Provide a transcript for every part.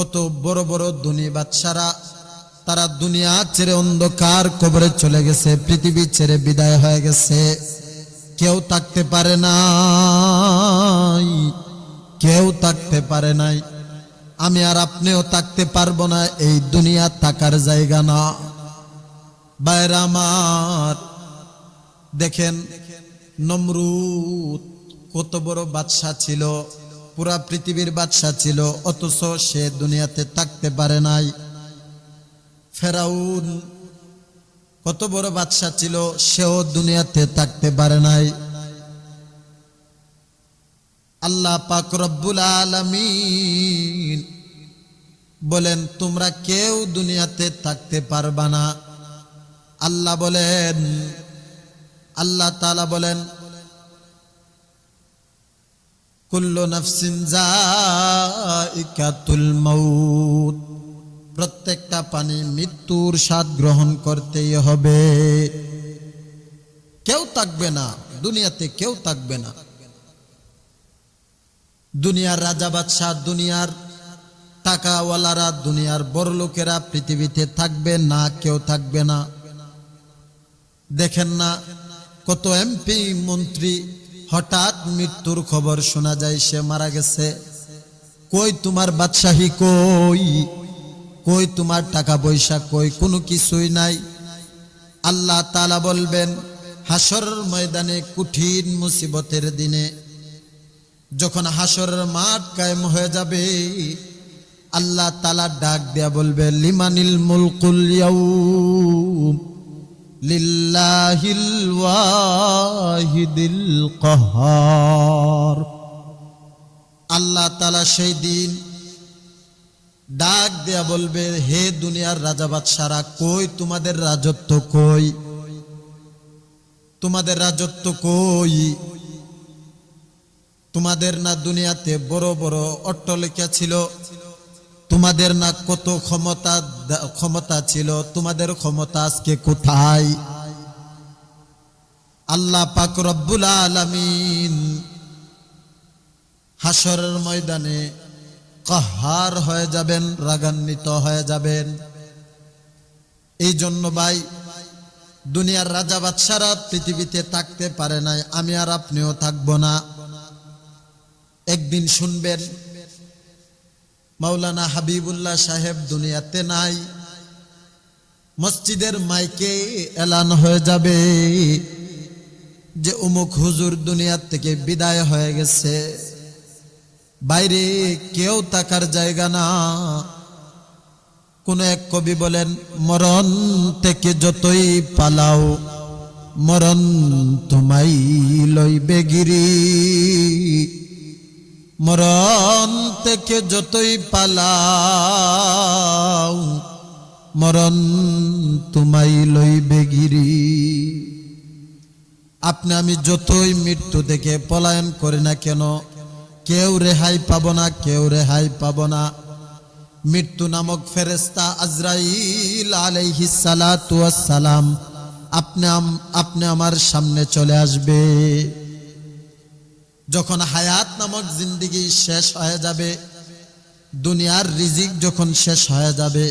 কত বড় বড় দুনি বাচ্চারা, তারা দুনিয়া ছেড়ে অন্ধকার কবরে চলে গেছে, পৃথিবী ছেড়ে বিদায় হয়ে গেছে। কেউ থাকতে পারে নাই, কেউ থাকতে পারে নাই। আমি আর আপনিও থাকতে পারব না, এই দুনিয়া থাকার জায়গা না। বাইরে আমার, দেখেন, নমরুদ কত বড় বাদশা ছিল। পুরা পৃথিবীর বাদশা ছিল, অথচ সে দুনিয়াতে থাকতে পারে নাই। ফেরাউন কত বড় বাদশা ছিল, সেও দুনিয়াতে থাকতে পারে নাই। আল্লাহ পাক রব্বুল আলামিন বলেন, তোমরা কেউ দুনিয়াতে থাকতে পারবা না। আল্লাহ বলেন, আল্লাহ তাআলা বলেন কুল্লু নাফসিন মাউত। প্রত্যেকটা পানি মৃত্যুর স্বাদ গ্রহণ করতেই হবে। কেউ থাকবে না, দুনিয়াতে কেউ থাকবে না। দুনিয়ার রাজা বাদশাহ, দুনিয়ার টাকাওয়ালারা, দুনিয়ার বড় লোকেরা পৃথিবীতে থাকবে না, কেউ থাকবে না। দেখেন না, কত এমপি, মন্ত্রী হঠাৎ মৃত্যুর খবর শোনা যায়, সে মারা গেছে। কই তোমার বাদশাহী? কই? কই তোমার টাকা পয়সা? কই? কোনো কিছুই নাই। আল্লাহ তালা বলবেন হাসর ময়দানে কঠিন মুসিবতের দিনে যখন হাসরের মাঠ কায়েম হয়ে যাবে, আল্লাহ তালা ডাক দেয়া বলবে, লিমানিল মুলকুল ইয়াউম। লিল্লাহিল ওয়াহিদিল কহার। আল্লাহ তালা সেই দিন ডাক দেয়া বলবে, হে দুনিয়ার রাজা বাদশারা, কই তোমাদের রাজত্ব কই? তোমাদের রাজত্ব কই? তোমাদের না দুনিয়াতে বড় বড় অট্টলিকা ছিল? তোমাদের না কত ক্ষমতা ক্ষমতা ছিল, তোমাদের ক্ষমতা আজকে কোথায়? আল্লাহ পাক রব্বুল আলামিন হাসরের ময়দানে কহার হয়ে যাবেন, রাগান্বিত হয়ে যাবেন। এই জন্য ভাই, দুনিয়ার রাজা বাদশারা পৃথিবীতে থাকতে পারে নাই, আমি আর আপনিও থাকব না। একদিন শুনবেন মাওলানা হাবিবুল্লাহ সাহেব দুনিয়াতে নাই। মসজিদের মাইকে এলান হয়ে যাবে যে উমুক হুজুর দুনিয়ার থেকে বিদায় হয়ে গেছে। বাইরে কেউ থাকার জায়গা না। কোন এক কবি বলেন, মরণ থেকে যতই পালাও, মরণ তোমাই লইবে গিরি। মরণ থেকে যতই পালাও, মরণ তোমাই লইবে গিরি। আপনি আমি যতই মৃত্যু থেকে পলায়ন করি না কেন, কেউ রেহাই পাব না, কেউ রেহাই পাব না। মৃত্যু নামক ফেরেস্তা আজরাইল আলাইহি সালাতু সালাম আপনি আপনি আমার সামনে চলে আসবে। যখন হায়াত নামক জিন্দিগি শেষ হয়ে যাবে, দুনিয়ার রিজিক যখন শেষ হয়ে যাবে,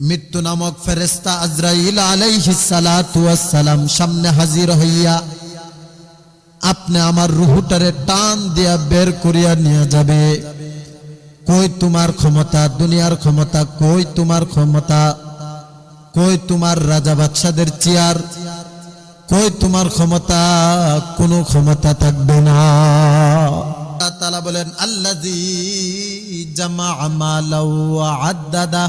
মৃত্যু নামক ফেরেস্তা আজরাইল আলাইহি সালাতু সালাম সামনে হাজির হইয়া আপনি আমার রুহুটারে টান দিয়া বের করিয়া নিয়ে যাবে। কই তোমার ক্ষমতা? দুনিয়ার ক্ষমতা কই তোমার ক্ষমতা? কই তোমার রাজা বাদশাদের চেয়ার? কই তোমার ক্ষমতা? কোনো ক্ষমতা থাকবে না। আল্লাহ তাআলা বলেন, আল্লাযী জামা মালাউ ওয়া আদ্দাদা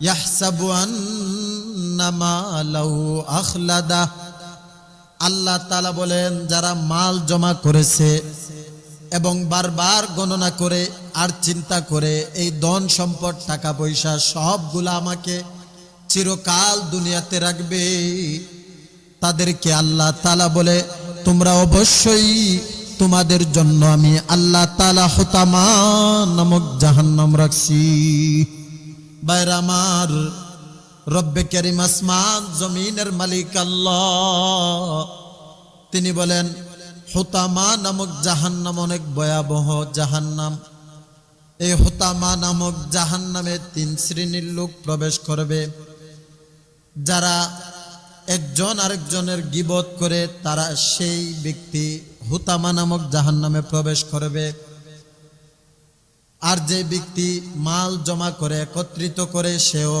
ইয়াহসাবু আন্না মালাউ আখলাদা। আল্লাহ তালা বলেন, যারা মাল জমা করেছে এবং বারবার গণনা করে আর চিন্তা করে, এই ধন সম্পদ, টাকা পয়সা সবগুলো আমাকে চিরকাল দুনিয়াতে রাখবে। তাদেরকে আল্লাহ তালা বলে, তোমরা অবশ্যই তোমাদের জন্য আমি আল্লাহ তালা হতামা নামক জাহান্নাম রাখছি। বাইর আমার রব্বে করিম আসমান জমিনের মালিক আল্লাহ। তিনি বলেন, হোতামা নামক জাহান্নাম অনেক ভয়াবহ জাহান্নাম। এই হোতামা নামক জাহান নামে তিন শ্রেণির লোক প্রবেশ করবে। যারা একজন আরেকজনের গিবত করে তারা সেই ব্যক্তি হুতামা নামক জাহান নামে প্রবেশ করবে। আর যে ব্যক্তি মাল জমা করে, একত্রিত করে, সেও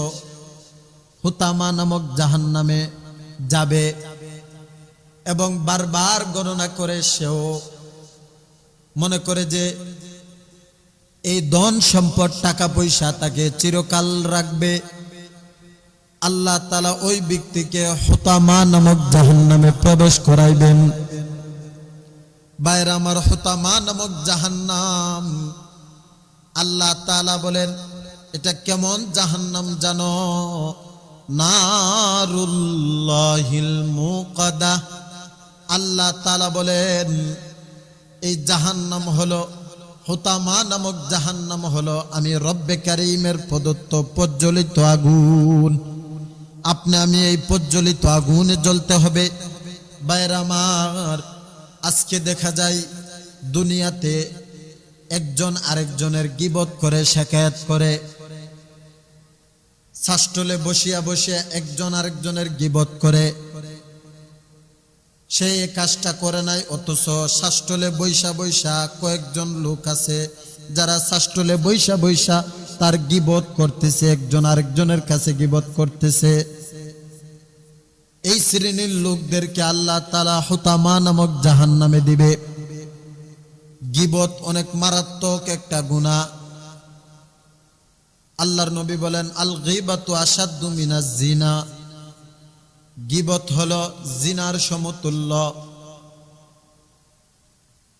হুতামা নামক জাহান নামে যাবে এবং বারবার গণনা করে সেও মনে করে যে এই ধন সম্পদ, টাকা পয়সা তাকে চিরকাল রাখবে। আল্লাহ তালা ওই ব্যক্তিকে হতামা নামক জাহান নামে প্রবেশ করাইবেন। বাইরে আমার হতামা নামক জাহান্নাম। আল্লাহ তালা বলেন, এটা কেমন জাহান্নাম জানো? মুকাদা। আল্লাহ তালা বলেন, এই জাহান্নাম হলো, হোতামা নামক জাহান্নাম হলো, আমি রব্বে কারিমের প্রদত্ত প্রজ্বলিত আগুন। আপনি, আমি এই প্রজ্বলিত আগুনে জ্বলতে হবে। বাইরামার আজকে দেখা যায় দুনিয়াতে একজন আরেকজনের গিবত করে, শেখায়াত করে। শাষ্টলে বসিয়া বসিয়া একজন আরেকজনের গিবত করে। সে কাজটা করে নাই, অথচ শাষ্টলে বৈশা বৈশা কয়েকজন লোক আছে, যারা শাষ্টলে বৈশা বৈশা তার গিবত করতেছে, একজন আরেকজনের কাছে গিবত করতেছে। এই শ্রেণির লোকদেরকে আল্লাহ তালা হুতামা নামক জাহান নামে দিবে। গিবত অনেক মারাত্মক একটা গুণা আল্লাহর নবী বলেন, আল গিবাতু আসাদ্দু মিনাজ জিনা। গিবত হল জিনার সমতুল্য।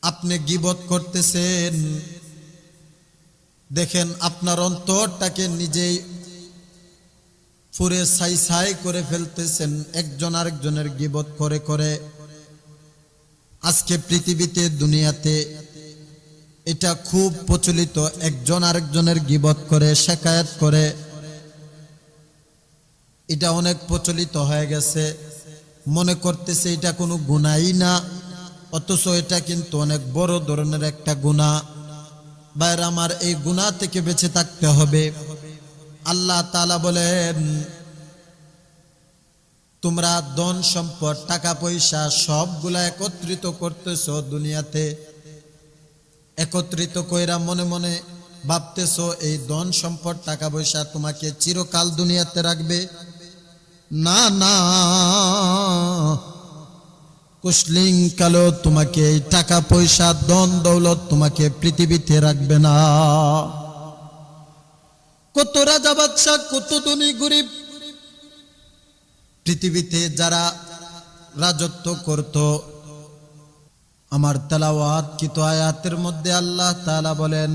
আপনি গিবত করতেছেন, দেখেন আপনার অন্তরটাকে নিজেই পুরে সাই সাই করে ফেলতেছেন, একজন আরেকজনের গিবত করে করে। আজকে পৃথিবীতে, দুনিয়াতে এটা খুব প্রচলিত, একজন আরেকজনের গিবত করে, শেখায়ত করে। এটা অনেক প্রচলিত হয়ে গেছে। মনে করতেছে এটা কোনো গুণাই না, অথচ এটা কিন্তু অনেক বড় ধরনের একটা গুণা। বাইরে আমার এই গুণা থেকে বেঁচে থাকতে হবে। আল্লাহ তালা বলেন, তোমরা ধন সম্পদ, টাকা পয়সা সবগুলা একত্রিত করতেছ দুনিয়াতে। একত্রিত কইরা মনে মনে ভাবতেছ, এই ধন সম্পদ, টাকা পয়সা তোমাকে চিরকাল দুনিয়াতে রাখবে। না না, কুশলিং কালো তোমাকে এই টাকা পয়সা দন দৌলত তোমাকে পৃথিবীতে রাখবে না। কত রাজা বাদশাহ, কত ধনী গরিব। পৃথিবীতে যারা রাজত্ব করত, আমার তালাওয়াত তো আয়াতের মধ্যে আল্লাহ তালা বলেন,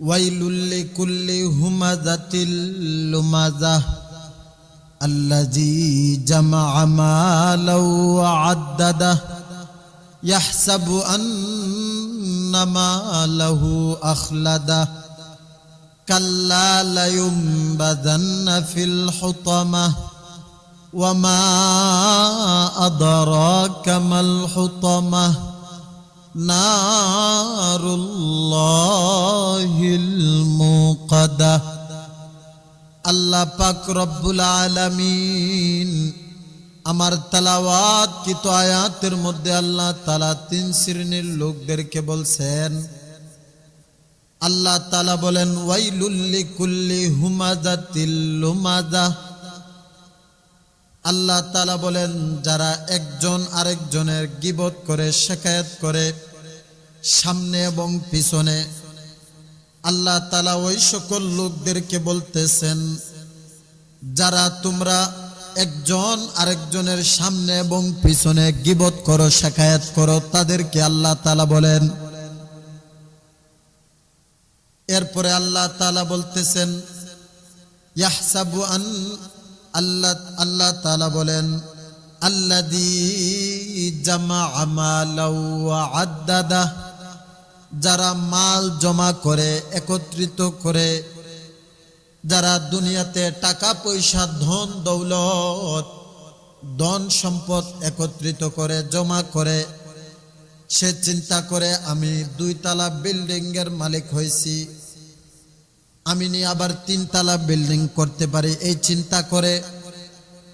ওয়াইলুল্লি কুল্লি হুমাজাতিল্লুমাজাহ আল্লাজি জামা আমালাউ আদাদাহ ইয়াহসাবু আন্নামালাহু আখলাদাহ كلا لينبذن في الحطمة وما أدراك ما الحطمة نار الله الموقده আল্লাহ পাক রব্বুল আলামিন আমার তালাওয়াত কিত আয়াতের মধ্যে আল্লাহ তালা তিন শ্রেণীর লোকদেরকে বলছেন আল্লাহ তালা বলেন ওয়াইলুল্লি কুল্লি হুমাজা লুমাজা আল্লাহ তালা বলেন, যারা একজন আরেকজনের গিবত করে, শেখায়ত করে, সামনে এবং পিছনে। আল্লাহ তালা ওই সকল লোকদেরকে বলতেছেন, যারা তোমরা একজন আরেকজনের সামনে এবং পিছনে গিবত করো, শেখায়াত করো, তাদেরকে আল্লাহ তালা বলেন এরপরে আল্লাহ তালা বলতেছেন, ইয়াহসাবু আন, আল্লাহ আল্লাহ তালা বলেন যারা মাল জমা করে, একত্রিত করে, যারা দুনিয়াতে টাকা পয়সা, ধন দৌলত, ধন সম্পদ একত্রিত করে, জমা করে, সে চিন্তা করে, আমি দুই তালা বিল্ডিং এর মালিক হয়েছি। আমি নিয়ে আবার তিন তালা বিল্ডিং করতে পারি। এই চিন্তা করে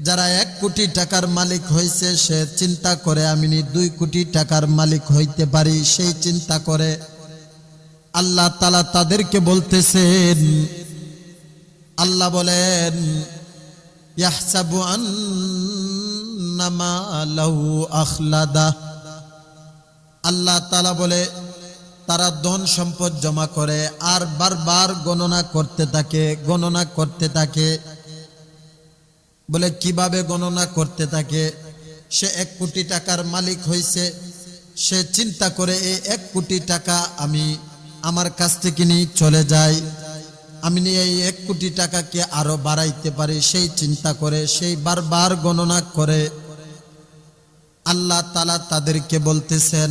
যারা এক কোটি টাকার মালিক হয়েছে, সে চিন্তা করে আমি দুই কোটি টাকার মালিক হইতে পারি। সেই চিন্তা করে আল্লাহ তালা তাদেরকে বলতেছেন, আল্লাহ বলেন, ইয়াহসাবু আন্নামা লাহু আখলাদা। আল্লাহ তালা বলে তারা ধন সম্পদ জমা করে আর বারবার গণনা করতে থাকে, গণনা করতে থাকে। বলে, কীভাবে গণনা করতে থাকে? সে এক কোটি টাকার মালিক হয়েছে সে চিন্তা করে এই এক কোটি টাকা আমি আমার কাছ থেকে নিয়ে চলে যাই। আমি নিয়ে এই এক কোটি টাকাকে আরও বাড়াইতে পারি। সেই চিন্তা করে, সেই বারবার গণনা করে। আল্লাহ তালা তাদেরকে বলতেছেন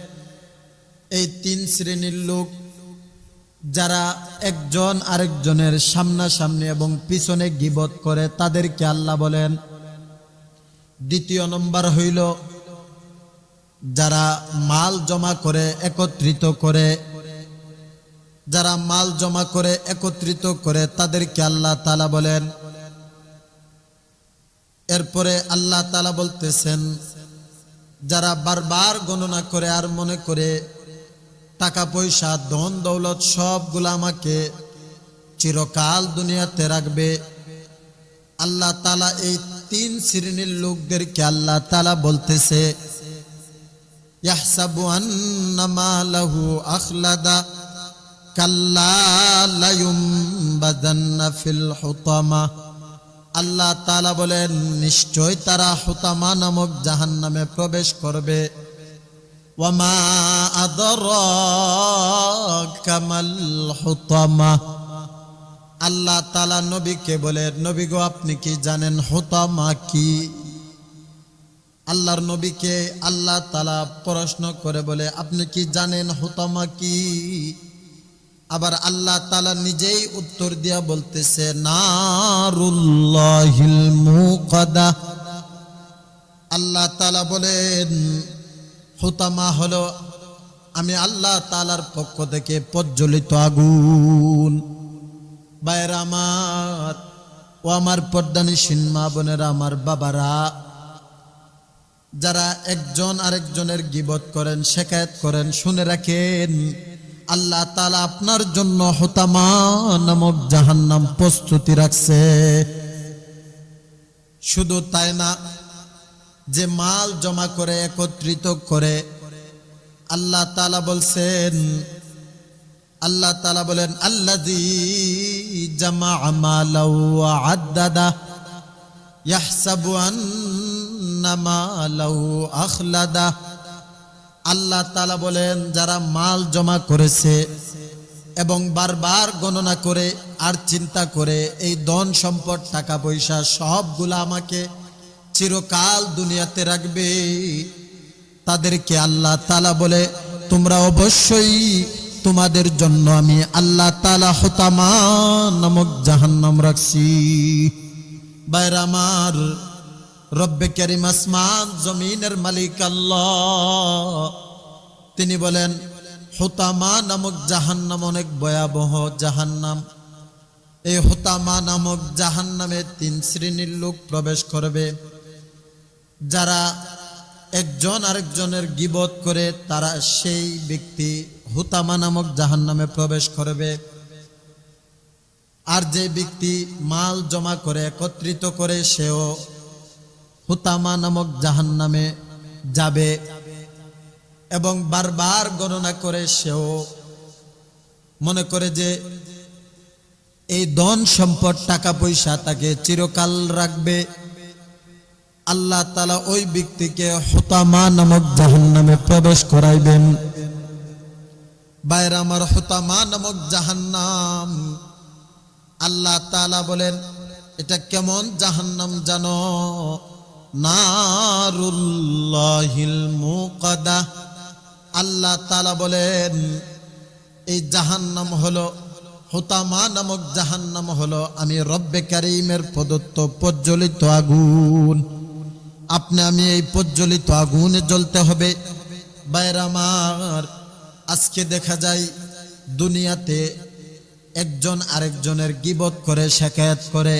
এই তিন শ্রেণির লোক, যারা একজন আরেকজনের সামনাসামনি এবং পিছনে গিবত করে, তাদেরকে আল্লাহ বলেন, দ্বিতীয় নম্বর হইল, যারা মাল জমা করে একত্রিত করে, যারা মাল জমা করে একত্রিত করে, তাদেরকে আল্লাহ তালা বলেন, এরপরে আল্লাহ তালা বলতেছেন, যারা বারবার গণনা করে আর মনে করে টাকা পয়সা ধন, দৌলত সবগুলো আমাকে চিরকাল দুনিয়াতে রাখবে। আল্লাহ তালা এই তিন শ্রেণির লোকদেরকে আল্লাহ তালা বলতেছে আল্লাহ তালা বলেন নিশ্চয় তারা হুতামা নামক জাহান্নামে প্রবেশ করবে। ওয়ামা আদরাকা মাল হুতামা আল্লাহ তালা নবীকে বলে, নবী গো, আপনি কি জানেন হুতামা কি? আল্লাহর নবীকে আল্লাহ তালা প্রশ্ন করে বলে, আপনি কি জানেন হুতামা কি? আবার আল্লাহ তালা নিজেই উত্তর দিয়া বলতেছে, নারুল্লাহিল মুকাদা আল্লাহ তালা বলেন হুতামা হলো আমি আল্লাহ তালার পক্ষ থেকে প্রজ্বলিত আগুন। বাইরা আমার, ও আমার পর্দানি সিনমা বোনেরা, আমার বাবারা, যারা একজন আরেকজনের গিবত করেন, শেখায়ত করেন, শুনে রাখেন, আল্লাহ তালা আপনার জন্য হতামা নামক জাহান্নাম প্রস্তুতি রাখছে। শুধু তাই না যে মাল জমা করে একত্রিত করে। আল্লাহ তালা বলছেন, আল্লাহ তালা বলেন আল্লাজি জামা আমালাউ আল্লাহ তালা বলেন, যারা মাল জমা করেছে এবং বারবার গণনা করে আর চিন্তা করে, এই ধন সম্পদ, টাকা পয়সা সবগুলা আমাকে চিরকাল দুনিয়াতে রাখবে। তাদেরকে আল্লাহ তালা বলে, তোমরা অবশ্যই তোমাদের জন্য আমি আল্লাহ তালা হতামা নামক জাহান্নাম রাখছি। বাইর আমার, রব্বে করিম আসমান জমিনের মালিক আল্লাহ। তিনি বলেন, হোতামা নামক জাহান্নাম অনেক ভয়াবহ জাহান্নাম। এই হোতামা নামক জাহান্নামে তিন শ্রেণির লোক প্রবেশ করবে। যারা একজন আরেকজনের গিবত করে, তারা সেই ব্যক্তি হুতামা নামক জাহান্নামে প্রবেশ করবে। আর যে ব্যক্তি মাল জমা করে, একত্রিত করে, সেও হুতামা নামক জাহান্নামে যাবে এবং বারবার গণনা করে, সেও মনে করে যে এই ধন সম্পদ, টাকা পয়সা তাকে চিরকাল রাখবে। আল্লাহ তালা ওই ব্যক্তিকে হোতামা নামক জাহান্নামে প্রবেশ করাইবেন। বাইরে আমার হোতামা নামক জাহান্নাম। আল্লাহ তালা বলেন, এটা কেমন জাহান্নাম জানো? মুকাদা। আল্লাহ তালা বলেন, এই জাহান্নাম হলো, হোতামা নামক জাহান্নাম হলো, আমি রব্বে কারিমের প্রদত্ত প্রজ্বলিত আগুন। আপনি, আমি এই প্রজ্বলিত আগুনে জ্বলতে হবে। বাইরামার আজকে দেখা যায় দুনিয়াতে একজন আরেকজনের গিবত করে, শেখায়াত করে।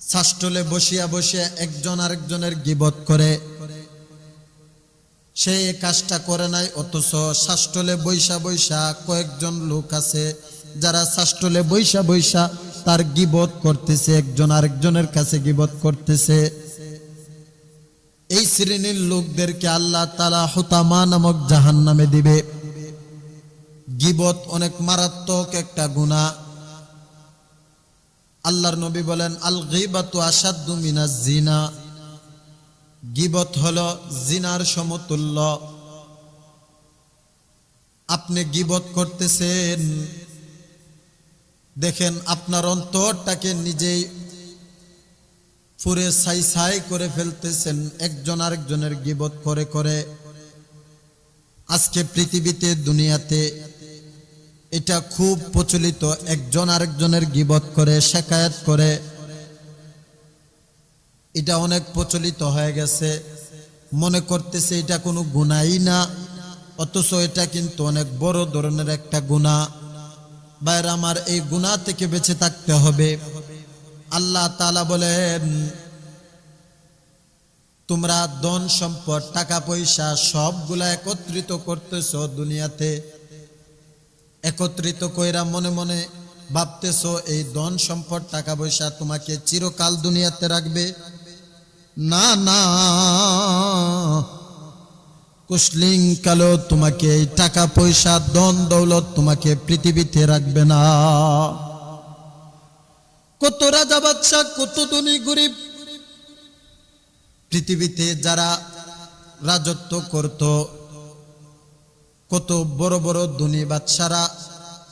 শাষ্টলে বসিয়া বসিয়া একজন আরেকজনের গিবত করে। সে কাজটা করে নাই, অথচ শাষ্টলে বৈশা বৈশা কয়েকজন লোক আছে, যারা শাষ্টলে বৈশা বৈশা তার গিবত করতেছে, একজন আরেকজনের কাছে গিবত করতেছে। এই শ্রেণির লোকদেরকে আল্লাহ তালা হুতামা নামক জাহান নামে দিবে। গিবত অনেক মারাত্মক একটা গুণা। আল্লাহর নবী বলেন আল গিবাতু আসাদ্দু মিনাজ জিনা। গিবত হল জিনার সমতুল্য। আপনি গিবত করতেছেন, দেখেন আপনার অন্তরটাকে নিজেই পুরে ছাই ছাই করে ফেলতেছেন, একজন আরেকজনের গিবত করে করে। আজকে পৃথিবীতে, দুনিয়াতে এটা খুব প্রচলিত, একজন আরেকজনের গিবত করে, শেখায়াত করে। এটা অনেক প্রচলিত হয়ে গেছে। মনে করতেছে এটা কোনো গুণাই না, অথচ এটা কিন্তু অনেক বড় ধরনের একটা গুণা। বাইরে আমার এই গুণা থেকে বেঁচে থাকতে হবে। আল্লাহ তালা বলেন, তোমরা ধন সম্পদ, টাকা পয়সা সবগুলা একত্রিত করতেছ দুনিয়াতে। একত্রিত কইরা মনে মনে ভাবতেছ, এই ধন সম্পদ, টাকা পয়সা তোমাকে চিরকাল দুনিয়াতে রাখবে। না না, কুশলিং কালো তোমাকে, এই টাকা পয়সা দন দৌলত তোমাকে পৃথিবীতে রাখবে না। কত রাজা বাদশাহ, কত ধনী গরিব। পৃথিবীতে যারা রাজত্ব করত, কত বড় বড় ধনী বাদশারা,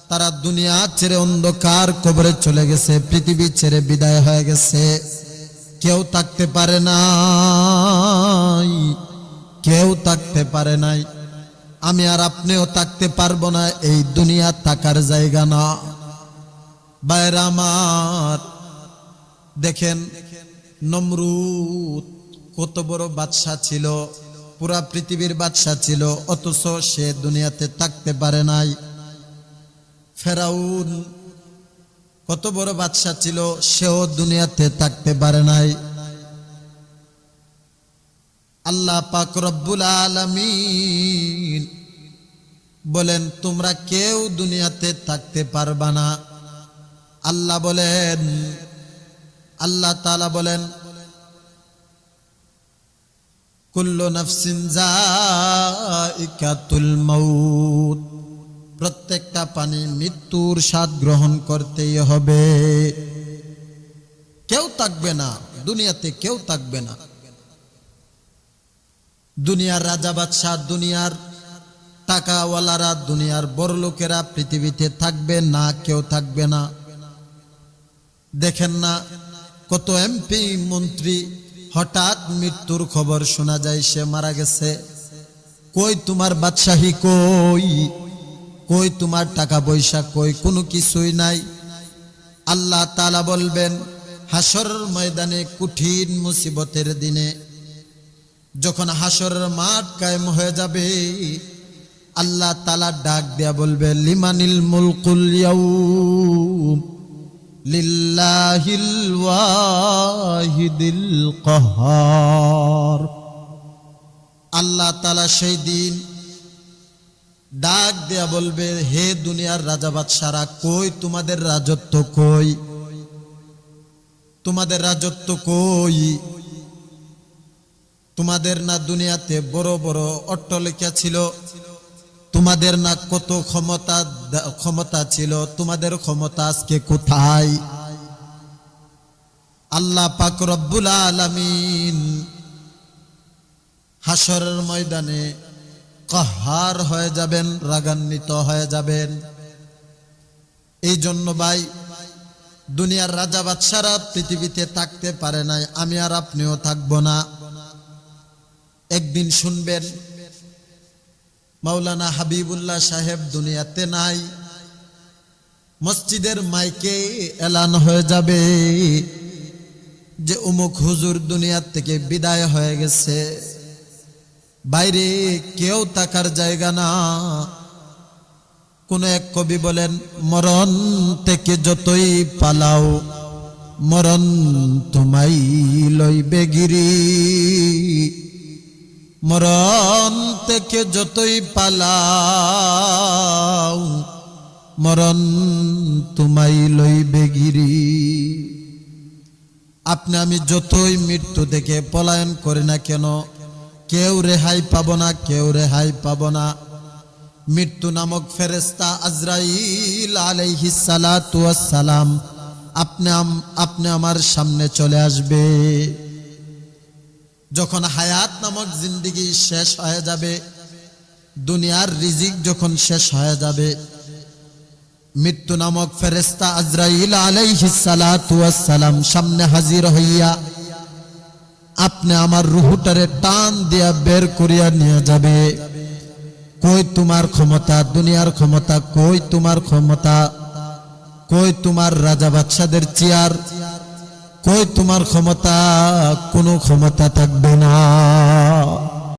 তারা দুনিয়া ছেড়ে অন্ধকার কবরে চলে গেছে, পৃথিবী ছেড়ে বিদায় হয়ে গেছে। কেউ থাকতে পারে নাই, কেউ থাকতে পারে নাই। আমি আর আপনিও থাকতে পারব না, এই দুনিয়া থাকার জায়গা না। বাইরে আমার দেখেন নমরুদ কত বড় বাদশা ছিল, পুরা পৃথিবীর বাদশা ছিল, অথচ সে দুনিয়াতে থাকতে পারে নাই। ফেরাউন কত বড় বাদশা ছিল, সেও দুনিয়াতে থাকতে পারে নাই। আল্লাহ পাক রব্বুল আলামিন বলেন, তোমরা কেউ দুনিয়াতে থাকতে পারবা না। আল্লাহ বলেন, আল্লাহ তালা বলেন, কুল্লু নাফসিন প্রত্যেকটা পানি মৃত্যুর স্বাদ গ্রহণ করতেই হবে। কেউ থাকবে না, দুনিয়াতে কেউ থাকবে না। দুনিয়ার রাজা বাদশাহ, দুনিয়ার টাকাওয়ালারা, দুনিয়ার বড় লোকেরা পৃথিবীতে থাকবে না, কেউ থাকবে না। দেখেন না, কত এমপি মন্ত্রী, হঠাৎ মৃত্যুর খবর শোনা যায়, সে মারা গেছে। কই তোমার বাদশাহী, কই? কই তোমার টাকা পয়সা, কই? কোনো কিছুই নাই। আল্লাহ তালা বলবেন হাসর ময়দানে কঠিন মুসিবতের দিনে, যখন হাসরের মাঠ কায়েম হয়ে যাবে, আল্লাহ তালা ডাক দেয়া বলবে, লিমানিল মুলকুল ইয়াউম। লিল্লাহিল ওয়াহিদিল কহার। আল্লাহ তালা সেই দিন ডাক দেয়া বলবে, হে দুনিয়ার রাজা বাদশারা কই তোমাদের রাজত্ব কই? তোমাদের রাজত্ব কই? তোমাদের না দুনিয়াতে বড় বড় অট্টলিকা ছিল? তোমাদের না কত ক্ষমতা ক্ষমতা ছিল, তোমাদের ক্ষমতা আজকে কোথায়? আল্লাহ পাক রব্বুল আলামিন হাসরের ময়দানে কাহার হয়ে যাবেন, রাগান্বিত হয়ে যাবেন। এই জন্য ভাই, দুনিয়ার রাজা বাদশারা পৃথিবীতে থাকতে পারে নাই, আমি আর আপনিও থাকব না। একদিন শুনবেন মাওলানা হাবিবুল্লাহ সাহেব দুনিয়াতে নাই। মসজিদের মাইকে এলান হয়ে যাবে যে উমুক হুজুর দুনিয়ার থেকে বিদায় হয়ে গেছে। বাইরে কেউ তাকার জায়গা না। কোন এক কবি বলেন, মরণ থেকে যতই পালাও, মরণ তোমাই লইবে গিরি। মরণ থেকে যতই পালাও, মরণ তোমাই লইবে গিরি। আপনি আমি যতই মৃত্যু থেকে পলায়ন করি না কেন, কেউ রেহাই পাব না, কেউ রেহাই পাব না। মৃত্যু নামক ফেরেস্তা আজরাইল আলাইহিস সালাতু ওয়াস সালাম আপনি আপনি আমার সামনে চলে আসবে। যখন হায়াত নামক জিন্দিগি শেষ হয়ে যাবে, দুনিয়ার রিজিক যখন শেষ হয়ে যাবে, মৃত্যু নামক ফেরেস্তা আজরাইল আলাইহিস সালাতু ওয়াস সালাম সামনে হাজির হইয়া আপনি আমার রুহুটারে টান দিয়া বের করিয়া নিয়ে যাবে। কই তোমার ক্ষমতা? দুনিয়ার ক্ষমতা? কই তোমার ক্ষমতা? কই তোমার রাজা বাদশাদের চেয়ার? কই তোমার ক্ষমতা? কোনো ক্ষমতা থাকবে না।